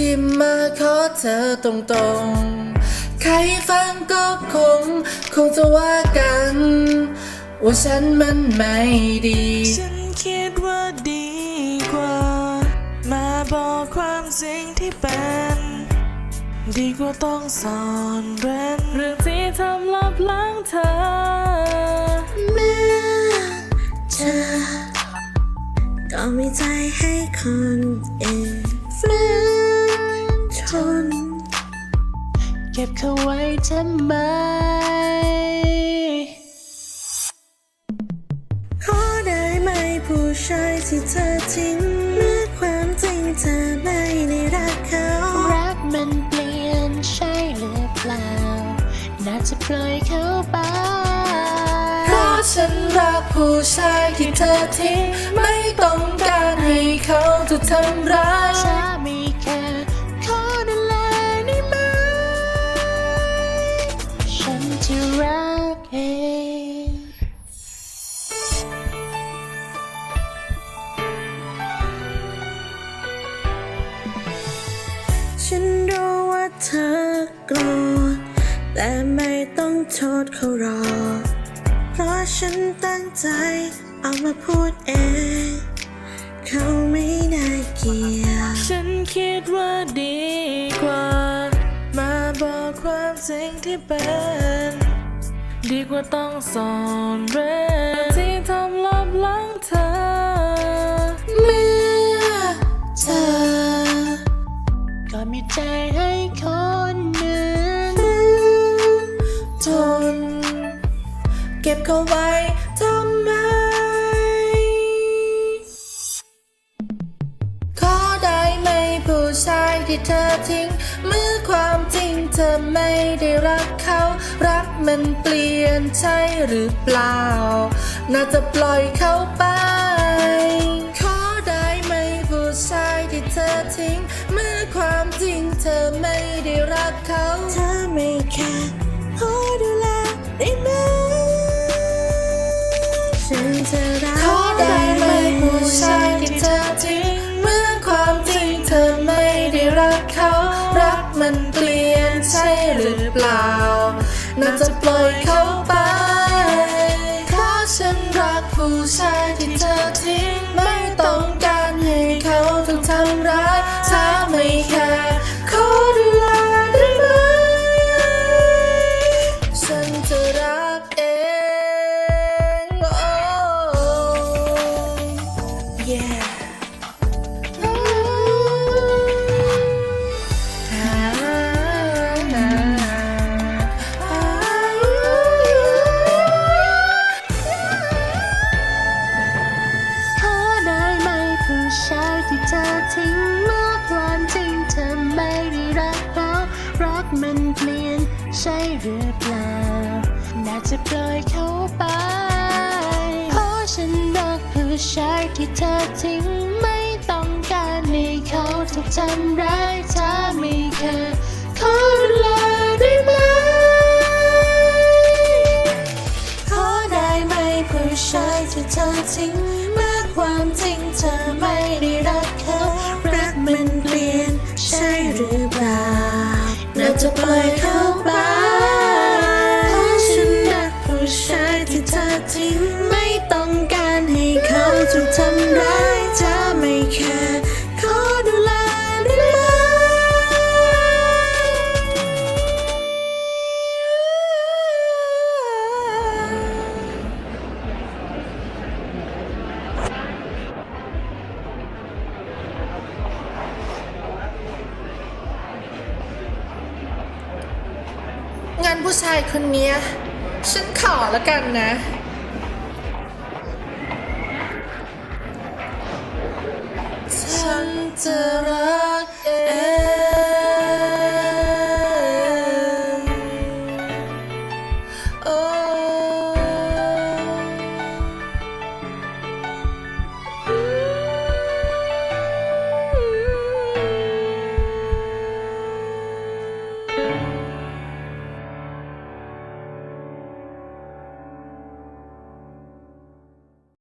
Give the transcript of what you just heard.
ที่มาขอเธอตรงๆ ใครฟังก็คง คงจะว่ากัน ว่าฉันมันไม่ดี ฉันคิดว่าดีกว่า มาบอกความจริงที่เป็น ดีกว่าต้องซ่อนเร้นเรื่องที่ทำลับล้างเธอ เมื่อเธอ ก็มีใจให้คนอื่นฝื เก็บเขาไว้ทำไมขอได้ไหมผู้ชายที่เธอทิ้งเมื่อความจริงเธอไม่ได้รักเขา รักมันเปลี่ยนใช่หรือเปล่า น่าจะปล่อยเขาไปเพราะฉันรักผู้ชายที่เธอทิ้ง ไม่ต้องการให้เขาถูกทำร้ายถ้ามีแค่ ฉันรู้ว่าเธอโกรธแต่ไม่ต้องโทษเขาหรอก เพราะฉันตั้งใจเอามาพูดเอง เขาไม่ได้เกี่ยว ฉันคิดว่าดีกว่า มาบอกความจริงที่เป็น ดีกว่าต้องซ่อนเร้นที่ทำลับหล้างเธอ เก็บเขาไว้ทำไม ขอได้ไหมผู้ชายที่เธอทิ้ง เมื่อความจริงเธอไม่ได้รักเขา รักมันเปลี่ยนใช่หรือเปล่า น่าจะปล่อยเขาไปขอได้ไหมผู้ชายที่เธอทิ้ง เมื่อความจริงเธอไม่ได้รักเขา เธอไม่แค่ ฉันจะรักขอได้ไหมผู้ชายที่เธอทิ้งเมื่อความจริงเธอไม่ได้รักเขา รักมันเปลี่ยนใช่หรือเปล่า น่าจะปล่อยเขาไปเพราฉันรักผู้ชายที่เธอทิ้ง เธอทิ้งเมื่อความจริงเธอไม่ได้รักเขารักมันเปลี่ยนใช่หรือเปล่า น่าจะปล่อยเขาไป เพราะฉันรักผู้ชายที่เธอทิ้งไม่ต้องการให้เขาถูกทำร้ายถ้าไม่เคยขอดูแลย ผู้ชายคนนี้ ฉันขอแล้วกันนะ